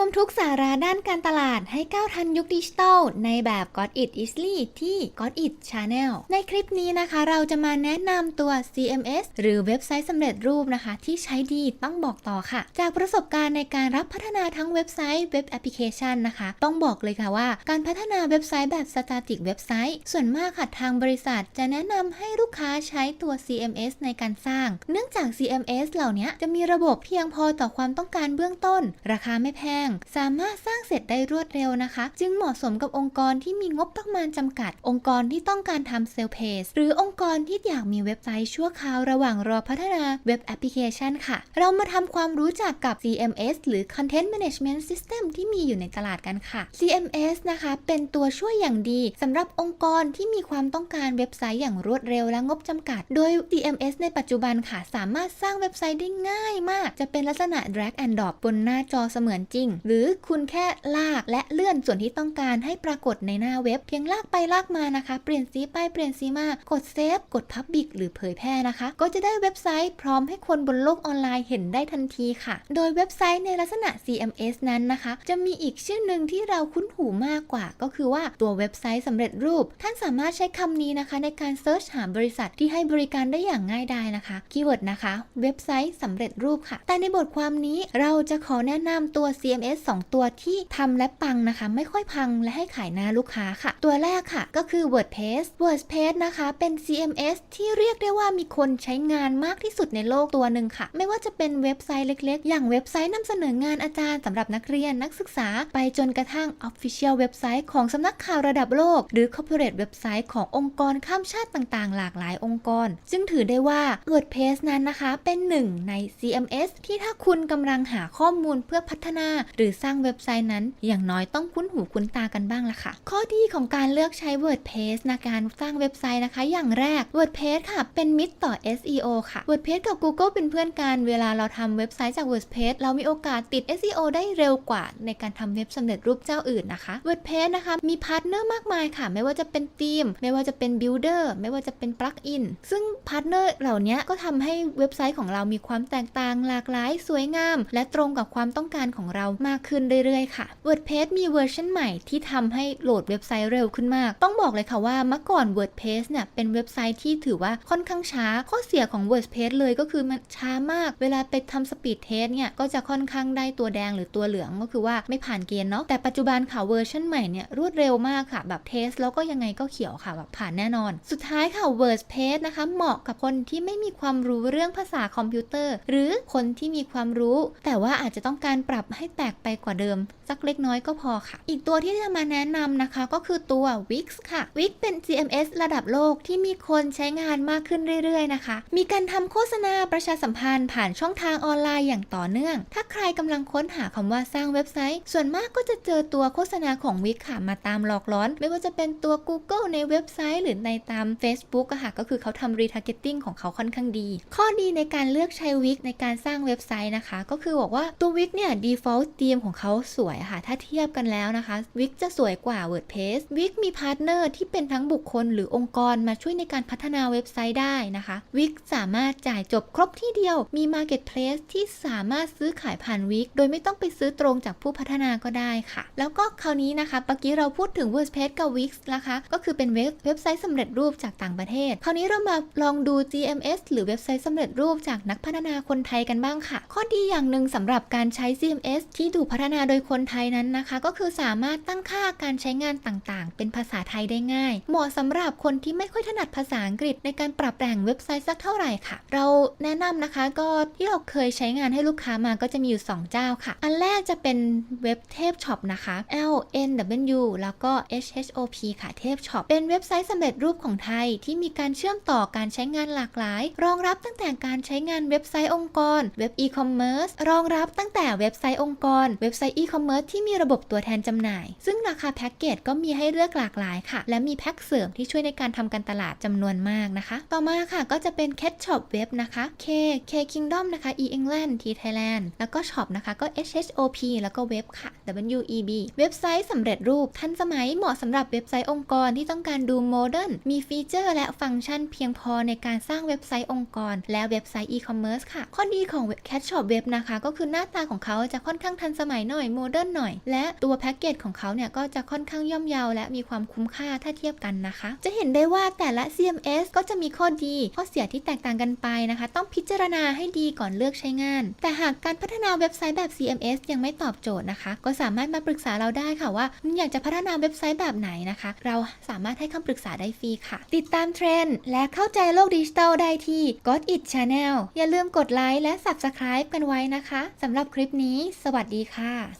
วมทุกสาระด้านการตลาดให้ก้าวทันยุคดิจิทัลในแบบ Got It Easily ที่ Got It Channel ในคลิปนี้นะคะเราจะมาแนะนำตัว CMS หรือเว็บไซต์สำเร็จรูปนะคะ ที่ใช้ดีต้องบอกต่อค่ะ จากประสบการณ์ในการรับพัฒนาทั้งเว็บไซต์เว็บแอปพลิเคชันนะคะ ต้องบอกเลยค่ะว่า การพัฒนาเว็บไซต์แบบ Static เว็บไซต์ ส่วนมากค่ะทางบริษัท จะแนะนำให้ลูกค้าใช้ตัว CMS ในการสร้าง เนื่องจาก CMS เหล่านี้จะมีระบบเพียงพอต่อความต้องการเบื้องต้น ราคาไม่แพงสามารถสร้างเสร็จได้รวดเร็วนะคะ จึงเหมาะสมกับองค์กรที่มีงบประมาณจำกัด องค์กรที่ต้องการทำเซลล์เพจหรือองค์กรที่อยากมีเว็บไซต์ชั่วคราวระหว่างรอพัฒนาเว็บแอปพลิเคชันค่ะ เรามาทำความรู้จักกับ CMS หรือ Content Management System ที่มีอยู่ในตลาดกันค่ะ CMS นะคะ เป็นตัวช่วยอย่างดีสำหรับองค์กรที่มีความต้องการเว็บไซต์อย่างรวดเร็วและงบจำกัด โดย CMS ในปัจจุบันค่ะ สามารถสร้างเว็บไซต์ได้ง่ายมาก จะเป็นลักษณะ drag and drop บนหน้าจอเสมือนจริงหรือคุณแค่ลากและเลื่อนส่วนที่ต้องการให้ปรากฏในหน้าเว็บ เพียงลากไปลากมานะคะ เปลี่ยนสีไปเปลี่ยนสีมากดเซฟกด Public หรือเผยแพร่นะคะ ก็จะได้เว็บไซต์พร้อมให้คนบนโลกออนไลน์เห็นได้ทันทีค่ะ โดยเว็บไซต์ในลักษณะ CMS นั้นนะคะ จะมีอีกชื่อหนึ่งที่เราคุ้นหูมากกว่า ก็คือว่าตัวเว็บไซต์สำเร็จรูป ท่านสามารถใช้คำนี้นะคะ ในการเซิร์ชหาบริษัทที่ให้บริการได้อย่างง่ายดายนะคะคีย์เวิร์ดนะคะ เว็บไซต์สำเร็จรูปค่ะ แต่ในบทความนี้เราจะขอแนะนำตัว CMS 2 ตัวที่ทำและปังนะคะ ไม่ค่อยพังและให้ขายหน้าลูกค้าค่ะ ตัวแรกค่ะก็คือ WordPress WordPress นะคะ เป็น CMS ที่เรียกได้ว่ามีคนใช้งานมากที่สุดในโลกตัวหนึ่งค่ะ ไม่ว่าจะเป็นเว็บไซต์เล็กๆ อย่างเว็บไซต์นำเสนองานอาจารย์สำหรับนักเรียนนักศึกษา ไปจนกระทั่ง Official เว็บไซต์ของสำนักข่าวระดับโลก หรือ Corporate เว็บไซต์ขององค์กรข้ามชาติต่างๆ หลากหลายองค์กร ซึ่งถือได้ว่า WordPress นั้นนะคะ เป็นหนึ่งใน CMS ที่ถ้าคุณกำลังหาข้อมูลเพื่อพัฒนาหรือสร้างเว็บไซต์นั้น อย่างน้อยต้องคุ้นหูคุ้นตากันบ้างละค่ะ ข้อดีของการเลือกใช้ WordPress ในการสร้างเว็บไซต์นะคะ อย่างแรก WordPress ค่ะ เป็นมิตรต่อ SEO ค่ะ WordPress กับ Google เป็นเพื่อนกัน เวลาเราทำเว็บไซต์จาก WordPress เรามีโอกาสติด SEO ได้เร็วกว่า ในการทำเว็บสำเร็จรูปเจ้าอื่นนะคะ WordPress นะคะ มีพาร์ทเนอร์มากมายค่ะ ไม่ว่าจะเป็นทีม ไม่ว่าจะเป็น Builder ไม่ว่าจะเป็น Plugin ซึ่งพาร์ทเนอร์เหล่านี้ก็ทำให้เว็บไซต์ของเรามีความแตกต่างหลากหลายสวยงาม และตรงกับความต้องการของเรามากขึ้นเรื่อยๆค่ะ WordPress มีเวอร์ชันใหม่ที่ทำให้โหลดเว็บไซต์เร็วขึ้นมาก ต้องบอกเลยค่ะว่าเมื่อก่อน WordPress เนี่ยเป็นเว็บไซต์ที่ถือว่าค่อนข้างช้า ข้อเสียของ WordPress เลยก็คือมันช้ามาก เวลาไปทำสปีดเทสเนี่ยก็จะค่อนข้างได้ตัวแดงหรือตัวเหลืองก็คือว่าไม่ผ่านเกณฑ์เนาะแต่ปัจจุบันค่ะเวอร์ชันใหม่เนี่ยรวดเร็วมากค่ะ แบบเทสแล้วก็ยังไงก็เขียวค่ะแบบผ่านแน่นอน สุดท้ายค่ะ WordPress นะคะเหมาะกับคนที่ไม่มีความรู้เรื่องภาษาคอมพิวเตอร์ หรือคนที่มีความรู้ แต่ว่าอาจจะต้องการปรับให้แตกไปกว่าเดิม สักเล็กน้อยก็พอค่ะ อีกตัวที่จะมาแนะนำนะคะ ก็คือตัว Wix ค่ะ Wix เป็น CMS ระดับโลกที่มีคนใช้งานมากขึ้นเรื่อยๆนะคะ มีการทำโฆษณาประชาสัมพันธ์ผ่านช่องทางออนไลน์อย่างต่อเนื่อง ถ้าใครกำลังค้นหาคำว่าสร้างเว็บไซต์ ส่วนมากก็จะเจอตัวโฆษณาของ Wix ค่ะมาตามหลอกล้อน ไม่ว่าจะเป็นตัว Google ในเว็บไซต์ หรือในตาม Facebook อะค่ะก็คือเขาทำ retargeting ของเขาค่อนข้างดี ข้อดีในการเลือกใช้ Wix ในการสร้างเว็บไซต์นะคะ ก็คือบอกว่าตัว Wix เนี่ย default theme ของเขาสวยค่ะ ถ้าเทียบกันแล้วนะคะ Wix จะสวยกว่า WordPress Wix มีพาร์ทเนอร์ที่เป็นทั้งบุคคลหรือองค์กรมาช่วยในการพัฒนาเว็บไซต์ได้นะคะ Wix สามารถจ่ายจบครบที่เดียว มี Marketplace ที่สามารถซื้อขายผ่าน Wix โดยไม่ต้องไปซื้อตรงจากผู้พัฒนาก็ได้ค่ะ แล้วก็คราวนี้นะคะเมื่อกี้เราพูดถึง WordPress กับ Wix นะคะ ก็คือเป็นเว็บเว็บไซต์สำเร็จรูปจากต่างประเทศ คราวนี้เรามาลองดู GMS หรือเว็บไซต์สำเร็จรูปจากนักพัฒนาคนไทยกันบ้างค่ะ ข้อดีอย่างหนึ่งสำหรับการใช้ CMS ที่ถูกพัฒนาโดยคนไทยนั้นนะคะ ก็คือสามารถตั้งค่าการใช้งานต่างๆ เป็นภาษาไทยได้ง่าย เหมาะสำหรับคนที่ไม่ค่อยถนัดภาษาอังกฤษในการปรับแต่งเว็บไซต์สักเท่าไหร่ค่ะ เราแนะนำนะคะก็ที่เราเคยใช้งานให้ลูกค้ามาก็จะมีอยู่ 2 เจ้าค่ะ อันแรกจะเป็นเว็บเทพช็อปนะคะ L N W แล้วก็ H H O P ค่ะเทพช็อปเป็นเว็บไซต์สำเร็จรูปของไทยที่มีการเชื่อมต่อการใช้งานหลากหลาย รองรับตั้งแต่การใช้งานเว็บไซต์องค์กร เว็บอีคอมเมิร์ซรองรับตั้งแต่เว็บไซต์องค์กรเว็บไซต์อีคอมเมิร์ซที่มีระบบตัวแทนจำหน่าย ซึ่งราคาแพ็กเกจก็มีให้เลือกหลากหลายค่ะ และมีแพ็กเสริมที่ช่วยในการทำการตลาดจำนวนมากนะคะ ต่อมาค่ะก็จะเป็น Cat Shop Web นะคะ K K Kingdom นะคะ E England T Thailand แล้วก็ Shop นะคะก็ H H O P แล้วก็เว็บค่ะ W E B เว็บไซต์สำเร็จรูปทันสมัยเหมาะสำหรับเว็บไซต์องค์กรที่ต้องการดูโมเดิร์นมีฟีเจอร์และฟังก์ชันเพียงพอในการสร้างเว็บไซต์องค์กร และเว็บไซต์อีคอมเมิร์ซค่ะ ข้อดีของ Cat Shop Web นะคะ ก็คือหน้าตาของเขาจะค่อนข้างทันทันสมัยหน่อยโมเดิร์นหน่อย และตัวแพ็กเกจของเขาเนี่ยก็จะค่อนข้างย่อมเยาและมีความคุ้มค่าถ้าเทียบกันนะคะ จะเห็นได้ว่าแต่ละ CMS ก็จะมีข้อดีข้อเสียที่แตกต่างกันไปนะคะ ต้องพิจารณาให้ดีก่อนเลือกใช้งาน แต่หากการพัฒนาเว็บไซต์แบบ CMS ยังไม่ตอบโจทย์นะคะ ก็สามารถมาปรึกษาเราได้ค่ะว่าอยากจะพัฒนาเว็บไซต์แบบไหนนะคะ เราสามารถให้คำปรึกษาได้ฟรีค่ะ ติดตามเทรนด์และเข้าใจโลกดิจิทัลได้ที่ Got It Channel อย่าลืมกดไลค์และ Subscribe กันไว้นะคะสำหรับคลิปนี้ สวัสดดีค่ะ